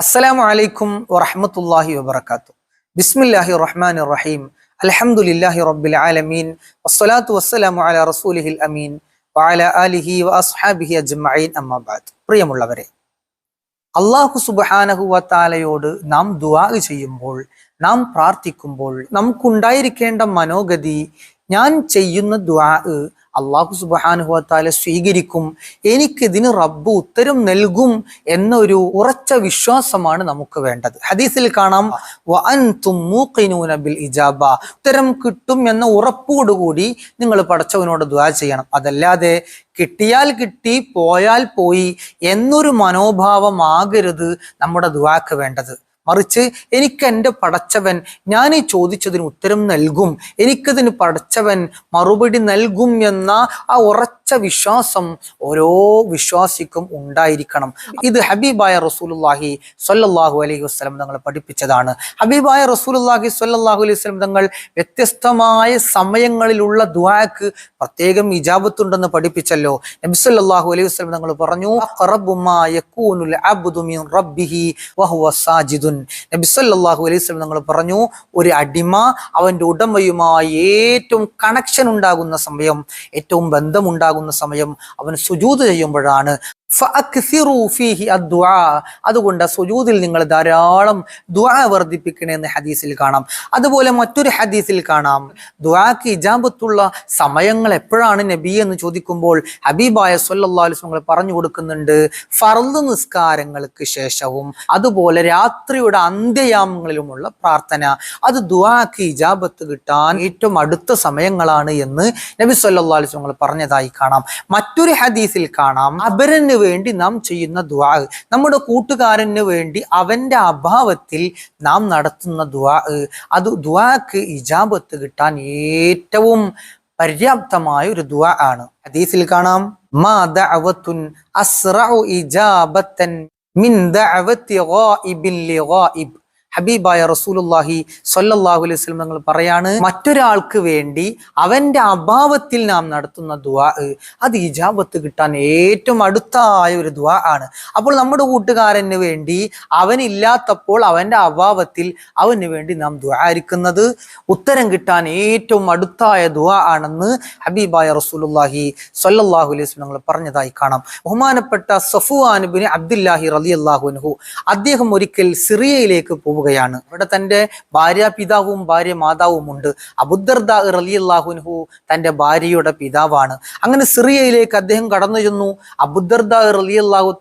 അസ്സലാമു അലൈക്കും വറഹമത്തല്ലാഹി വാത്തു ബിസ്മില്ലാഹി റഹ്മാൻ റഹീം അലഹമുല്ലാഹി റബ്ബിൽ ആലമീൻ. വസ്സലാത്തു വസ്സലാമു അല റസൂലിഹിൽ അമീൻ. വാല ആലിഹി വഅസ്ഹാബിഹി അജ്മഈൻ. അമ്മാബാദ് പ്രിയമുള്ളവരെ അള്ളാഹു സുബ്ഹാനഹു വതആലയോട് നാം ദുവാ ചെയ്യുമ്പോൾ നാം പ്രാർത്ഥിക്കുമ്പോൾ നമുക്കുണ്ടായിരിക്കേണ്ട മനോഗതി ഞാൻ ചെയ്യുന്ന ദുആ അള്ളാഹു സുബ്ഹാനഹു വതആല സ്വീകരിക്കും. എനിക്കിതിന് റബ്ബ് ഉത്തരം നൽകും എന്നൊരു ഉറച്ച വിശ്വാസമാണ് നമുക്ക് വേണ്ടത്. ഹദീസിൽ കാണാം ബിൽ ഇജാബ. ഉത്തരം കിട്ടും എന്ന ഉറപ്പോടുകൂടി നിങ്ങൾ പടച്ചവനോട് ദ്വാ ചെയ്യണം. അതല്ലാതെ കിട്ടിയാൽ കിട്ടി പോയാൽ പോയി എന്നൊരു മനോഭാവമാകരുത് നമ്മുടെ ദുആക്ക് വേണ്ടത്. മറിച്ച് എനിക്ക് എന്റെ പടച്ചവൻ ഞാൻ ഈ ചോദിച്ചതിന് ഉത്തരം നൽകും. എനിക്കതിന് പടച്ചവൻ മറുപടി നൽകും എന്ന ആ ഉറച്ച വിശ്വാസം ഓരോ വിശ്വാസിക്കും ഉണ്ടായിരിക്കണം. ഇത് ഹബീബായ റസൂലുല്ലാഹി സ്വല്ലല്ലാഹു അലൈഹി വസ്ലം തങ്ങൾ പഠിപ്പിച്ചതാണ്. ഹബീബായ റസൂലുല്ലാഹി സ്വല്ലല്ലാഹു അലൈഹി വസ്ലം തങ്ങൾ വ്യത്യസ്തമായ സമയങ്ങളിലുള്ള ദുആക്ക് പ്രത്യേകം ഇജാബത്തുണ്ടെന്ന് പഠിപ്പിച്ചല്ലോ. നബി സല്ലല്ലാഹു അലൈഹി വസ്ലം തങ്ങൾ പറഞ്ഞു റബ്ബിഹി വഹുവ സാജിദുൻ. നബി സല്ലല്ലാഹു അലൈഹി വസല്ലം നിങ്ങൾ പറഞ്ഞു ഒരു അടിമ അവന്റെ ഉടമയുമായി ഏറ്റവും കണക്ഷൻ ഉണ്ടാകുന്ന സമയം ഏറ്റവും ബന്ധമുണ്ടാകുന്ന സമയം അവൻ സുജൂത് ചെയ്യുമ്പോഴാണ്. അതുകൊണ്ട് സുജൂദിൽ നിങ്ങൾ ധാരാളം ദ്വാ വർദ്ധിപ്പിക്കണേ എന്ന് ഹദീസിൽ കാണാം. അതുപോലെ മറ്റൊരു ഹദീസിൽ കാണാം. ദ്വാക്ക് ഇജാബത്തുള്ള സമയങ്ങൾ എപ്പോഴാണ് നബി എന്ന് ചോദിക്കുമ്പോൾ ഹബീബായ വസല്ലം പറഞ്ഞു കൊടുക്കുന്നുണ്ട് ഫർദ് നിസ്കാരങ്ങൾക്ക് ശേഷവും. അതുപോലെ രാത്രിയുടെ അന്ത്യയാമങ്ങളിലുമുള്ള പ്രാർത്ഥന. അത് ദുവാക്ക് ഇജാബത്ത് കിട്ടാൻ ഏറ്റവും അടുത്ത സമയങ്ങളാണ് എന്ന് നബി സല്ലാസ് വസല്ലം പറഞ്ഞതായി കാണാം. മറ്റൊരു ഹദീസിൽ കാണാം. അപരന് വേണ്ടി നാം ചെയ്യുന്ന ദുവാ നമ്മുടെ കൂട്ടുകാരന് വേണ്ടി അവന്റെ അഭാവത്തിൽ നാം നടത്തുന്ന ദുവാ അത് ദുവാക്ക് ഇജാബത്ത് കിട്ടാൻ ഏറ്റവും പര്യാപ്തമായ ഒരു ദുവാ ആണ്. ഹദീസിൽ കാണാം. മാ ദഅവത്തുൻ അസ്റഉ ഇജാബത്തൻ من دعوة غائب لغائب. ഹബീബായ റസൂലുല്ലാഹി സൊല്ലാഹു അലൈഹി വസല്ലം തങ്ങൾ പറയാണ് മറ്റൊരാൾക്ക് വേണ്ടി അവന്റെ അഭാവത്തിൽ നാം നടത്തുന്ന ദുവാ അത് ഇജാബത്ത് കിട്ടാൻ ഏറ്റവും അടുത്തായ ഒരു ദുആ ആണ്. അപ്പോൾ നമ്മുടെ കൂട്ടുകാരന് വേണ്ടി അവനില്ലാത്തപ്പോൾ അവന്റെ അഭാവത്തിൽ അവന് വേണ്ടി നാം ദുആരിക്കുന്നത് ഉത്തരം കിട്ടാൻ ഏറ്റവും അടുത്തായ ദുആ ആണെന്ന് ഹബീബായ റസൂലുല്ലാഹി സൊല്ലാഹു അലൈഹി വസല്ലം തങ്ങൾ പറഞ്ഞതായി കാണാം. ബഹുമാനപ്പെട്ട സഫുവാൻ ബിൻ അബ്ദുല്ലാഹി റളിയല്ലാഹു അൻഹു അദ്ദേഹം ഒരിക്കൽ സിറിയയിലേക്ക് പോവുകയാണ്. ഇവിടെ തന്റെ ഭാര്യ പിതാവും ഭാര്യ മാതാവും ഉണ്ട്. അബുദർദ റലിയല്ലാഹുൻഹു തന്റെ ഭാര്യയുടെ പിതാവാണ്. അങ്ങനെ സിറിയയിലേക്ക് അദ്ദേഹം കടന്നു ചെന്നു. അബുദർദ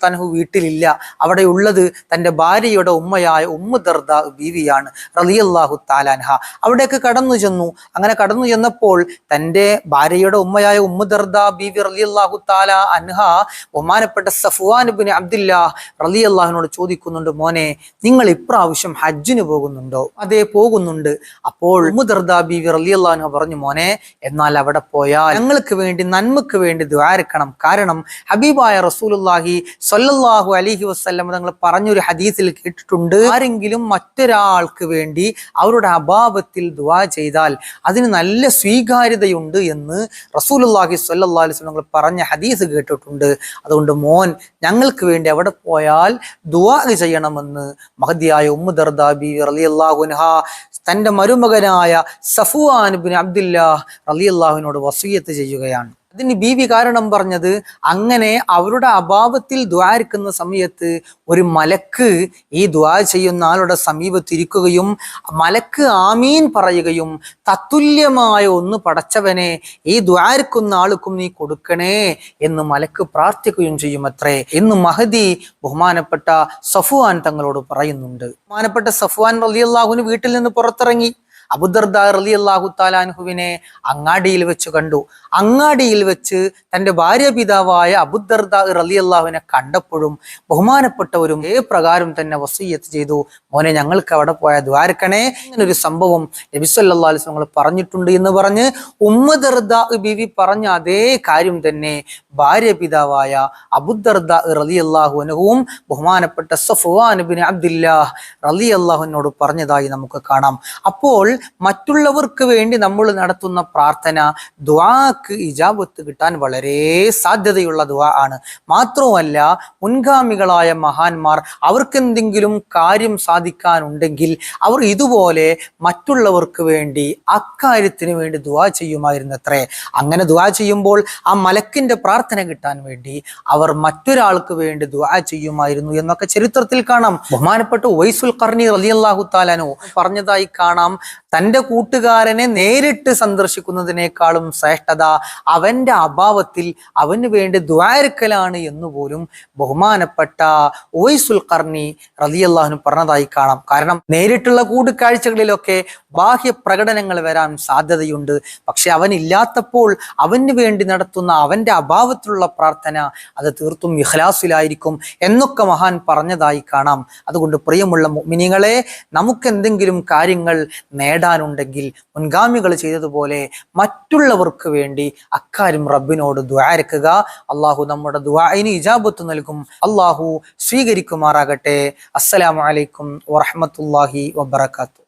തൻഹു വീട്ടിലില്ല. അവിടെ ഉള്ളത് തന്റെ ഭാര്യയുടെ ഉമ്മയായ ഉമ്മുദർദ ബീവിയാണ്. റലിയല്ലാഹു താലാൻഹ അവിടേക്ക് കടന്നു ചെന്നു. അങ്ങനെ കടന്നു ചെന്നപ്പോൾ തന്റെ ഭാര്യയുടെ ഉമ്മയായ ഉമ്മുദർദ ബീവി റലിയല്ലാഹു താല അൻഹ ബഹുമാനപ്പെട്ട സഫുവാൻ ബിൻ അബ്ദുല്ല റലിയല്ലാഹുനോട് ചോദിക്കുന്നുണ്ട് മോനെ നിങ്ങൾ ഇപ്രാവശ്യം ഹജ്ജിന് പോകുന്നുണ്ടോ? അതെ പോകുന്നുണ്ട്. അപ്പോൾ പറഞ്ഞു മോനെ എന്നാൽ അവിടെ പോയാൽ ഞങ്ങൾക്ക് വേണ്ടി നന്മക്ക് വേണ്ടി ദ്വാരക്കണം കാരണം ഹബീബായ റസൂലുല്ലാഹി സൊല്ലാഹു അലിഹി വസ്ലം തങ്ങൾ പറഞ്ഞൊരു ഹദീസിൽ കേട്ടിട്ടുണ്ട്. ആരെങ്കിലും മറ്റൊരാൾക്ക് വേണ്ടി അവരുടെ അഭാവത്തിൽ ദുആ ചെയ്താൽ അതിന് നല്ല സ്വീകാര്യതയുണ്ട് എന്ന് റസൂലുല്ലാഹി സ്വല്ലല്ലാഹു അലൈഹി വസല്ലം തങ്ങൾ പറഞ്ഞ ഹദീസ് കേട്ടിട്ടുണ്ട്. അതുകൊണ്ട് മോൻ ഞങ്ങൾക്ക് വേണ്ടി അവിടെ പോയാൽ ദുവാ ചെയ്യണമെന്ന് മഹദിയായ ഉമ്മു തന്റെ മരുമകനായ സഫുവാൻ ബിൻ അബ്ദുല്ലാ അള്ളാഹുവിനോട് വസീയത്ത് ചെയ്യുകയാണ്. അതിന് ബീവി കാരണം പറഞ്ഞത് അങ്ങനെ അവരുടെ അഭാവത്തിൽ ദ്വാരിക്കുന്ന സമയത്ത് ഒരു മലക്ക് ഈ ദ്വാ ചെയ്യുന്ന ആളുടെ സമീപത്തിരിക്കുകയും മലക്ക് ആമീൻ പറയുകയും തത്തുല്യമായ ഒന്ന് പടച്ചവനെ ഈ ദ്വാരിക്കുന്ന ആൾക്കും നീ കൊടുക്കണേ എന്ന് മലക്ക് പ്രാർത്ഥിക്കുകയും ചെയ്യും അത്രേ എന്ന് മഹദി ബഹുമാനപ്പെട്ട സഫുവാൻ തങ്ങളോട് പറയുന്നുണ്ട്. ബഹുമാനപ്പെട്ട സഫുവാൻ റലിയല്ലാഹുവിന് വീട്ടിൽ നിന്ന് പുറത്തിറങ്ങി. അബുദർദ അലി അള്ളാഹു താലാൻഹുവിനെ അങ്ങാടിയിൽ വെച്ച് കണ്ടു. അങ്ങാടിയിൽ വെച്ച് തന്റെ ഭാര്യ പിതാവായ അബുദർദ അലി അള്ളാഹുവിനെ കണ്ടപ്പോഴും ബഹുമാനപ്പെട്ടവരും ഏ പ്രകാരം തന്നെ വസീയത്ത് ചെയ്തു. മോനെ ഞങ്ങൾക്ക് അവിടെ പോയ ദ്വാരക്കണേ ഇങ്ങനൊരു സംഭവം നബിസ്വല്ലാ അലിസ് ഞങ്ങൾ പറഞ്ഞിട്ടുണ്ട് എന്ന് പറഞ്ഞ് ഉമ്മദർദാ ബിവി പറഞ്ഞ അതേ കാര്യം തന്നെ ഭാര്യ പിതാവായ അബുദർദ റലി അള്ളാഹുവിനവും ബഹുമാനപ്പെട്ട സഫുവാൻ ബിൻ അബ്ദില്ലാ റലി അള്ളാഹുവിനോട് പറഞ്ഞതായി നമുക്ക് കാണാം. അപ്പോൾ മറ്റുള്ളവർക്ക് വേണ്ടി നമ്മൾ നടത്തുന്ന പ്രാർത്ഥന ദ്വാക്ക് ഇജാബത്ത് കിട്ടാൻ വളരെ സാധ്യതയുള്ള ദ്വാ ആണ്. മാത്രവുമല്ല മുൻഗാമികളായ മഹാന്മാർ അവർക്കെന്തെങ്കിലും കാര്യം സാധിക്കാനുണ്ടെങ്കിൽ അവർ ഇതുപോലെ മറ്റുള്ളവർക്ക് വേണ്ടി അക്കാര്യത്തിന് വേണ്ടി ദ്വാ ചെയ്യുമായിരുന്നത്രേ. അങ്ങനെ ദ്വാ ചെയ്യുമ്പോൾ ആ മലക്കിന്റെ പ്രാർത്ഥന കിട്ടാൻ വേണ്ടി അവർ മറ്റൊരാൾക്ക് വേണ്ടി ദ്വാ ചെയ്യുമായിരുന്നു എന്നൊക്കെ ചരിത്രത്തിൽ കാണാം. ബഹുമാനപ്പെട്ട വൈസുൽ കർണി റലിയല്ലാഹു താലാനു പറഞ്ഞതായി കാണാം. തന്റെ കൂട്ടുകാരനെ നേരിട്ട് സന്ദർശിക്കുന്നതിനേക്കാളും ശ്രേഷ്ഠത അവന്റെ അഭാവത്തിൽ അവന് വേണ്ടി ദ്വാരക്കലാണ് എന്നുപോലും ബഹുമാനപ്പെട്ട ഓയ്സുൽ കർണി റലിയല്ലാഹുന് പറഞ്ഞതായി കാണാം. കാരണം നേരിട്ടുള്ള കൂടിക്കാഴ്ചകളിലൊക്കെ ബാഹ്യ പ്രകടനങ്ങൾ വരാൻ സാധ്യതയുണ്ട്. പക്ഷെ അവൻ ഇല്ലാത്തപ്പോൾ അവന് വേണ്ടി നടത്തുന്ന അവന്റെ അഭാവത്തിലുള്ള പ്രാർത്ഥന അത് തീർത്തും ഇഖ്ലാസിലായിരിക്കും എന്നൊക്കെ മഹാൻ പറഞ്ഞതായി കാണാം. അതുകൊണ്ട് പ്രിയമുള്ള മിനിങ്ങളെ നമുക്ക് എന്തെങ്കിലും കാര്യങ്ങൾ നേടാനുണ്ടെങ്കിൽ മുൻഗാമികൾ ചെയ്തതുപോലെ മറ്റുള്ളവർക്ക് വേണ്ടി അക്കാര്യം റബ്ബിനോട് ദ്വാരക്കുക അള്ളാഹു നമ്മുടെ ദ്വായിന് ഇജാബത്ത് നൽകും. അള്ളാഹു സ്വീകരിക്കുമാറാകട്ടെ. അസ്സലാമു അലൈക്കും വറഹമത്തല്ലാഹി വബർക്കാത്തു